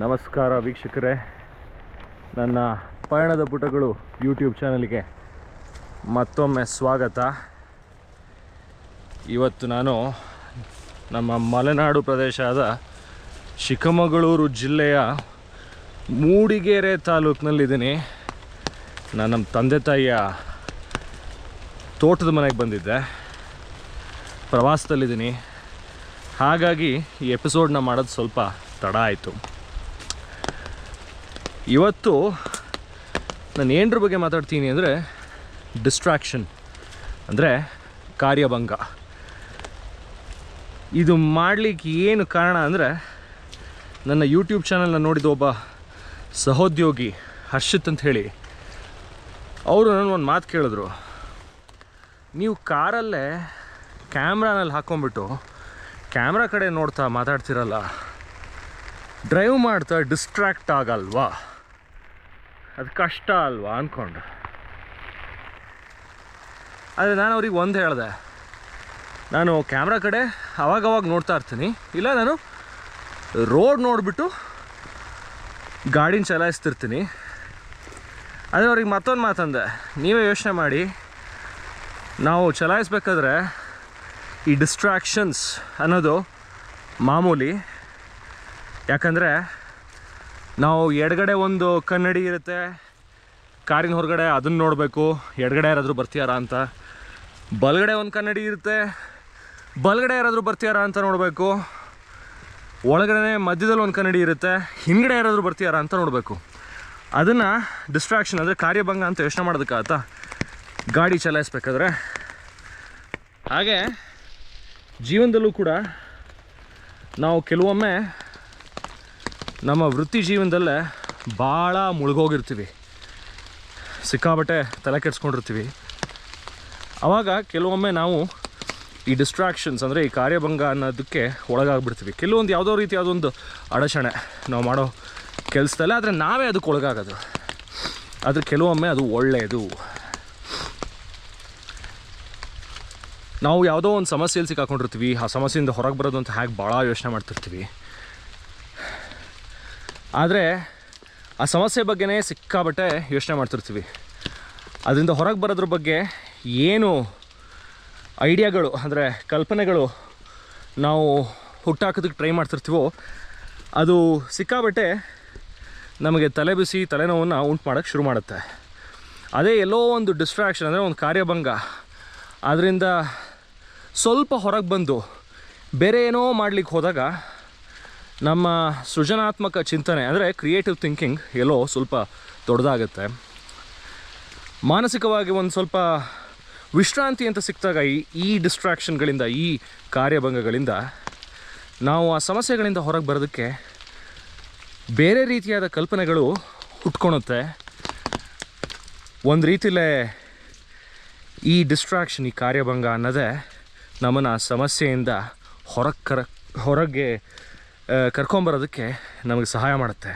ನಮಸ್ಕಾರ ವೀಕ್ಷಕರೇ. ನನ್ನ ಪಯಣದ ಪುಟಗಳು ಯೂಟ್ಯೂಬ್ ಚಾನಲ್ಗೆ ಮತ್ತೊಮ್ಮೆ ಸ್ವಾಗತ. ಇವತ್ತು ನಾನು ನಮ್ಮ ಮಲೆನಾಡು ಪ್ರದೇಶ ಆದ ಚಿಕ್ಕಮಗಳೂರು ಜಿಲ್ಲೆಯ ಮೂಡಿಗೆರೆ ತಾಲೂಕಿನಲ್ಲಿದ್ದೀನಿ. ನಾನು ನಮ್ಮ ತಂದೆ ತಾಯಿಯ ತೋಟದ ಮನೆಗೆ ಬಂದಿದ್ದೆ. ಪ್ರವಾಸದಲ್ಲಿದ್ದೀನಿ. ಹಾಗಾಗಿ ಈ ಎಪಿಸೋಡ್ನ ಮಾಡೋದು ಸ್ವಲ್ಪ ತಡ ಆಯಿತು. ಇವತ್ತು ನಾನು ಏನರ ಬಗ್ಗೆ ಮಾತಾಡ್ತೀನಿ ಅಂದರೆ ಡಿಸ್ಟ್ರಾಕ್ಷನ್ ಅಂದರೆ ಕಾರ್ಯಭಂಗ. ಇದು ಮಾಡಲಿಕ್ಕೆ ಏನು ಕಾರಣ ಅಂದರೆ ನನ್ನ ಯೂಟ್ಯೂಬ್ ಚಾನಲ್ನ ನೋಡಿದ ಒಬ್ಬ ಸಹೋದ್ಯೋಗಿ ಹರ್ಷಿತ್ ಅಂತ ಹೇಳಿ. ಅವರು ನನ್ನ ಒಂದು ಮಾತು ಕೇಳಿದ್ರು. ನೀವು ಕಾರಲ್ಲೇ ಕ್ಯಾಮ್ರಾನಲ್ಲಿ ಹಾಕ್ಕೊಂಬಿಟ್ಟು ಕ್ಯಾಮ್ರಾ ಕಡೆ ನೋಡ್ತಾ ಮಾತಾಡ್ತಿರಲ್ಲ ಡ್ರೈವ್ ಮಾಡ್ತಾ ಡಿಸ್ಟ್ರ್ಯಾಕ್ಟ್ ಆಗಲ್ವಾ? ಅದು ಕಷ್ಟ ಅಲ್ವಾ ಅಂದ್ಕೊಂಡು ಆದರೆ ನಾನು ಅವ್ರಿಗೆ ಒಂದು ಹೇಳಿದೆ. ನಾನು ಕ್ಯಾಮ್ರಾ ಕಡೆ ಅವಾಗವಾಗ ನೋಡ್ತಾ ಇರ್ತೀನಿ. ಇಲ್ಲ, ನಾನು ರೋಡ್ ನೋಡಿಬಿಟ್ಟು ಗಾಡಿನ ಚಲಾಯಿಸ್ತಿರ್ತೀನಿ. ಅದೇ ಅವ್ರಿಗೆ ಮತ್ತೊಂದು ಮಾತಂದೆ ನೀವೇ ಯೋಚನೆ ಮಾಡಿ. ನಾವು ಚಲಾಯಿಸ್ಬೇಕಾದ್ರೆ ಈ ಡಿಸ್ಟ್ರಾಕ್ಷನ್ಸ್ ಅನ್ನೋದು ಮಾಮೂಲಿ. ಯಾಕಂದರೆ ನಾವು ಎಡಗಡೆ ಒಂದು ಕನ್ನಡಿ ಇರುತ್ತೆ. ಕಾರಿನ ಹೊರಗಡೆ ಅದನ್ನು ನೋಡಬೇಕು. ಎಡಗಡೆ ಯಾರಾದರೂ ಬರ್ತೀಯಾರ ಅಂತ. ಬಲಗಡೆ ಒಂದು ಕನ್ನಡಿ ಇರುತ್ತೆ. ಬಲಗಡೆ ಯಾರಾದರೂ ಬರ್ತೀಯಾರ ಅಂತ ನೋಡಬೇಕು. ಒಳಗಡೆ ಮಧ್ಯದಲ್ಲಿ ಒಂದು ಕನ್ನಡಿ ಇರುತ್ತೆ. ಹಿಂದ್ಗಡೆ ಯಾರಾದರೂ ಬರ್ತೀಯಾರ ಅಂತ ನೋಡಬೇಕು. ಅದನ್ನು ಡಿಸ್ಟ್ರಾಕ್ಷನ್ ಅಂದರೆ ಕಾರ್ಯಭಂಗ ಅಂತ ಯೋಚನೆ ಮಾಡೋದಕ್ಕಾಗತ್ತಾ ಗಾಡಿ ಚಲಾಯಿಸ್ಬೇಕಾದ್ರೆ. ಹಾಗೆ ಜೀವನದಲ್ಲೂ ಕೂಡ ನಾವು ಕೆಲವೊಮ್ಮೆ ನಮ್ಮ ವೃತ್ತಿ ಜೀವನದಲ್ಲೇ ಭಾಳ ಮುಳುಗೋಗಿರ್ತೀವಿ. ಸಿಕ್ಕಾಬಟ್ಟೆ ತಲೆ ಕೆಡ್ಸ್ಕೊಂಡಿರ್ತೀವಿ. ಆವಾಗ ಕೆಲವೊಮ್ಮೆ ನಾವು ಈ ಡಿಸ್ಟ್ರಾಕ್ಷನ್ಸ್ ಅಂದರೆ ಈ ಕಾರ್ಯಭಂಗ ಅನ್ನೋದಕ್ಕೆ ಒಳಗಾಗ್ಬಿಡ್ತೀವಿ. ಕೆಲವೊಂದು ಯಾವುದೋ ರೀತಿ ಯಾವುದೊಂದು ಅಡಚಣೆ ನಾವು ಮಾಡೋ ಕೆಲಸದಲ್ಲೇ ಆದರೆ ನಾವೇ ಅದಕ್ಕೆ ಒಳಗಾಗೋದು. ಆದರೆ ಕೆಲವೊಮ್ಮೆ ಅದು ಒಳ್ಳೆಯದು ನಾವು ಯಾವುದೋ ಒಂದು ಸಮಸ್ಯೆಯಲ್ಲಿ ಸಿಕ್ಕಾಕೊಂಡಿರ್ತೀವಿ, ಆ ಸಮಸ್ಯೆಯಿಂದ ಹೊರಗೆ ಬರೋದು ಅಂತ ಹೇಗೆ ಭಾಳ ಯೋಚನೆ ಮಾಡ್ತಿರ್ತೀವಿ. ಆದರೆ ಆ ಸಮಸ್ಯೆ ಬಗ್ಗೆನೇ ಸಿಕ್ಕಾಬಟ್ಟೆ ಯೋಚನೆ ಮಾಡ್ತಿರ್ತೀವಿ. ಅದರಿಂದ ಹೊರಗೆ ಬರೋದ್ರ ಬಗ್ಗೆ ಏನು ಐಡಿಯಾಗಳು ಅಂದರೆ ಕಲ್ಪನೆಗಳು ನಾವು ಹುಟ್ಟಾಕೋದಕ್ಕೆ ಟ್ರೈ ಮಾಡ್ತಿರ್ತೀವೋ, ಅದು ಸಿಕ್ಕಾಬಟ್ಟೆ ನಮಗೆ ತಲೆ ಬಿಸಿ, ತಲೆನೋವನ್ನು ಉಂಟು ಮಾಡೋಕ್ಕೆ ಶುರು ಮಾಡುತ್ತೆ. ಅದೇ ಎಲ್ಲೋ ಒಂದು ಡಿಸ್ಟ್ರಾಕ್ಷನ್ ಅಂದರೆ ಒಂದು ಕಾರ್ಯಭಂಗ. ಅದರಿಂದ ಸ್ವಲ್ಪ ಹೊರಗೆ ಬಂದು ಬೇರೆ ಏನೋ ಮಾಡಲಿಕ್ಕೆ ಹೋದಾಗ ನಮ್ಮ ಸೃಜನಾತ್ಮಕ ಚಿಂತನೆ, ಅಂದರೆ ಕ್ರಿಯೇಟಿವ್ ಥಿಂಕಿಂಗ್ ಎಲ್ಲೋ ಸ್ವಲ್ಪ ದೊಡ್ಡದಾಗುತ್ತೆ. ಮಾನಸಿಕವಾಗಿ ಒಂದು ಸ್ವಲ್ಪ ವಿಶ್ರಾಂತಿ ಅಂತ ಸಿಕ್ಕಿದಾಗ ಈ ಈ ಡಿಸ್ಟ್ರಾಕ್ಷನ್ಗಳಿಂದ ಈ ಕಾರ್ಯಭಂಗಗಳಿಂದ ನಾವು ಆ ಸಮಸ್ಯೆಗಳಿಂದ ಹೊರಗೆ ಬರೋದಕ್ಕೆ ಬೇರೆ ರೀತಿಯಾದ ಕಲ್ಪನೆಗಳು ಹುಟ್ಕೊಳುತ್ತೆ ಒಂದು ರೀತಿಲೇ ಈ ಡಿಸ್ಟ್ರಾಕ್ಷನ್ ಈ ಕಾರ್ಯಭಂಗ ಅನ್ನೋದೇ ನಮ್ಮನ್ನು ಆ ಸಮಸ್ಯೆಯಿಂದ ಹೊರಗೆ ಕರ, ಹೊರಗೆ ಕರ್ಕೊಂಬರೋದಕ್ಕೆ ನಮಗೆ ಸಹಾಯ ಮಾಡುತ್ತೆ.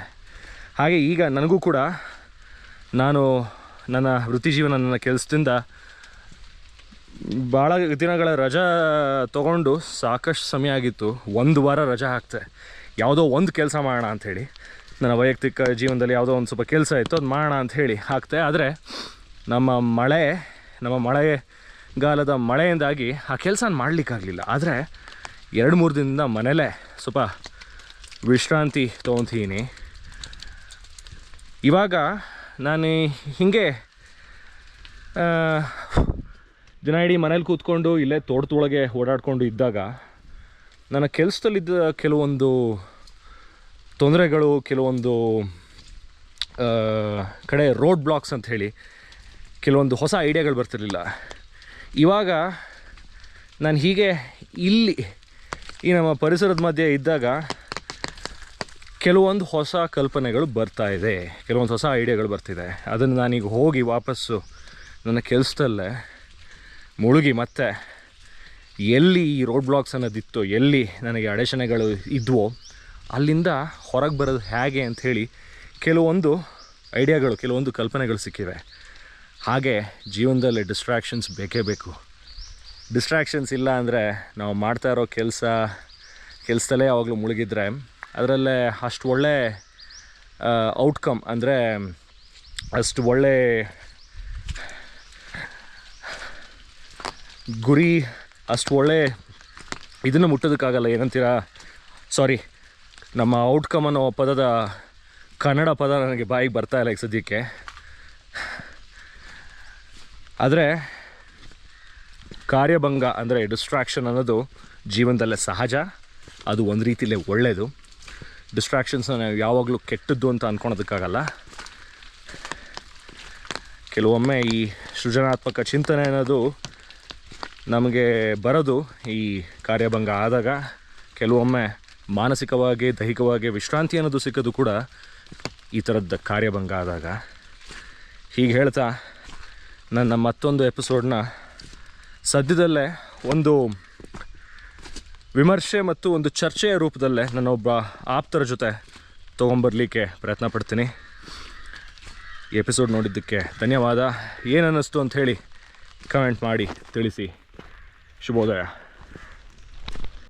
ಹಾಗೆ ಈಗ ನನಗೂ ಕೂಡ ನಾನು ನನ್ನ ವೃತ್ತಿ ಜೀವನ ನನ್ನ ಕೆಲಸದಿಂದ ಭಾಳ ದಿನಗಳ ರಜಾ ತೊಗೊಂಡು ಸಾಕಷ್ಟು ಸಮಯ ಆಗಿತ್ತು. ಒಂದು ವಾರ ರಜಾ ಹಾಕ್ತೆ. ಯಾವುದೋ ಒಂದು ಕೆಲಸ ಮಾಡೋಣ ಅಂಥೇಳಿ ನನ್ನ ವೈಯಕ್ತಿಕ ಜೀವನದಲ್ಲಿ ಯಾವುದೋ ಒಂದು ಸ್ವಲ್ಪ ಕೆಲಸ ಇತ್ತು ಅದು ಮಾಡೋಣ ಅಂಥೇಳಿ ಹಾಕ್ತೆ. ಆದರೆ ನಮ್ಮ ಮಳೆ, ನಮ್ಮ ಮಳೆಗಾಲದ ಮಳೆಯಿಂದಾಗಿ ಆ ಕೆಲಸ ಮಾಡಲಿಕ್ಕಾಗಲಿಲ್ಲ. ಆದರೆ ಎರಡು ಮೂರು ದಿನದಿಂದ ಮನೇಲೇ ಸ್ವಲ್ಪ ವಿಶ್ರಾಂತಿ ತೊಗೊತೀನಿ. ಇವಾಗ ನಾನು ಹೀಗೆ ದಿನ ಇಡೀ ಮನೇಲಿ ಕೂತ್ಕೊಂಡು ಇಲ್ಲೇ ತೋಟದೊಳಗೆ ಓಡಾಡಿಕೊಂಡು ಇದ್ದಾಗ ನನ್ನ ಕೆಲಸದಲ್ಲಿದ್ದ ಕೆಲವೊಂದು ತೊಂದರೆಗಳು, ಕೆಲವೊಂದು ಕಡೆ ರೋಡ್ ಬ್ಲಾಕ್ಸ್ ಅಂತ ಹೇಳಿ ಕೆಲವೊಂದು ಹೊಸ ಐಡಿಯಾಗಳು ಬರ್ತಿರಲಿಲ್ಲ. ಇವಾಗ ನಾನು ಹೀಗೆ ಇಲ್ಲಿ ಈ ನಮ್ಮ ಪರಿಸರದ ಮಧ್ಯೆ ಇದ್ದಾಗ ಕೆಲವೊಂದು ಹೊಸ ಕಲ್ಪನೆಗಳು ಬರ್ತಾ ಇದೆ. ಕೆಲವೊಂದು ಹೊಸ ಐಡಿಯಾಗಳು ಬರ್ತಿದೆ. ಅದನ್ನು ನಾನೀಗ ಹೋಗಿ ವಾಪಸ್ಸು ನನ್ನ ಕೆಲಸದಲ್ಲೇ ಮುಳುಗಿ ಮತ್ತೆ ಎಲ್ಲಿ ಈ ರೋಡ್ ಬ್ಲಾಕ್ಸ್ ಅನ್ನೋದಿತ್ತು, ಎಲ್ಲಿ ನನಗೆ ಅಡಚಣೆಗಳು ಇದ್ವೋ, ಅಲ್ಲಿಂದ ಹೊರಗೆ ಬರೋದು ಹೇಗೆ ಅಂಥೇಳಿ ಕೆಲವೊಂದು ಐಡಿಯಾಗಳು, ಕೆಲವೊಂದು ಕಲ್ಪನೆಗಳು ಸಿಕ್ಕಿವೆ. ಹಾಗೆ ಜೀವನದಲ್ಲಿ ಡಿಸ್ಟ್ರಾಕ್ಷನ್ಸ್ ಬೇಕೇ ಬೇಕು. ಡಿಸ್ಟ್ರಾಕ್ಷನ್ಸ್ ಇಲ್ಲ ಅಂದರೆ ನಾವು ಮಾಡ್ತಾ ಇರೋ ಕೆಲಸ, ಕೆಲಸದಲ್ಲೇ ಯಾವಾಗಲೂ ಮುಳುಗಿದ್ರೆ ಅದರಲ್ಲೇ ಅಷ್ಟು ಒಳ್ಳೆ ಔಟ್ಕಮ್ ಅಂದರೆ ಅಷ್ಟು ಒಳ್ಳೆ ಗುರಿ, ಅಷ್ಟು ಒಳ್ಳೆ ಇದನ್ನು ಮುಟ್ಟೋದಕ್ಕಾಗಲ್ಲ, ಏನಂತೀರಾ? ಸಾರಿ ನಮ್ಮ ಔಟ್ಕಮ್ ಅನ್ನೋ ಪದದ ಕನ್ನಡ ಪದ ನನಗೆ ಬಾಯಿಗೆ ಬರ್ತಾ ಇಲ್ಲ ಈಗ ಸದ್ಯಕ್ಕೆ. ಆದರೆ ಕಾರ್ಯಭಂಗ ಅಂದರೆ ಡಿಸ್ಟ್ರಾಕ್ಷನ್ ಅನ್ನೋದು ಜೀವನದಲ್ಲೇ ಸಹಜ, ಅದು ಒಂದು ರೀತಿಯಲ್ಲೇ ಒಳ್ಳೆಯದು ಡಿಸ್ಟ್ರಾಕ್ಷನ್ಸ್ನ ನಾವು ಯಾವಾಗಲೂ ಕೆಟ್ಟದ್ದು ಅಂತ ಅಂದ್ಕೊಳೋದಕ್ಕಾಗಲ್ಲ ಕೆಲವೊಮ್ಮೆ ಈ ಸೃಜನಾತ್ಮಕ ಚಿಂತನೆ ಅನ್ನೋದು ನಮಗೆ ಬರೋದು ಈ ಕಾರ್ಯಭಂಗ ಆದಾಗ. ಕೆಲವೊಮ್ಮೆ ಮಾನಸಿಕವಾಗಿ, ದೈಹಿಕವಾಗಿ ವಿಶ್ರಾಂತಿ ಅನ್ನೋದು ಸಿಕ್ಕೋದು ಕೂಡ ಈ ಥರದ್ದು ಕಾರ್ಯಭಂಗ ಆದಾಗ. ಹೀಗೆ ಹೇಳ್ತಾ ನನ್ನ ಮತ್ತೊಂದು ಎಪಿಸೋಡ್ನ ಸದ್ಯದಲ್ಲೇ ಒಂದು ವಿಮರ್ಶೆ ಮತ್ತು ಒಂದು ಚರ್ಚೆಯ ರೂಪದಲ್ಲೇ ನಾನು ಒಬ್ಬ ಆಪ್ತರ ಜೊತೆ ತೊಗೊಂಬರ್ಲಿಕ್ಕೆ ಪ್ರಯತ್ನ ಪಡ್ತೀನಿ. ಎಪಿಸೋಡ್ ನೋಡಿದ್ದಕ್ಕೆ ಧನ್ಯವಾದ. ಏನನ್ನಿಸ್ತು ಹೇಳಿ ಕಮೆಂಟ್ ಮಾಡಿ ತಿಳಿಸಿ. ಶುಭೋದಯ.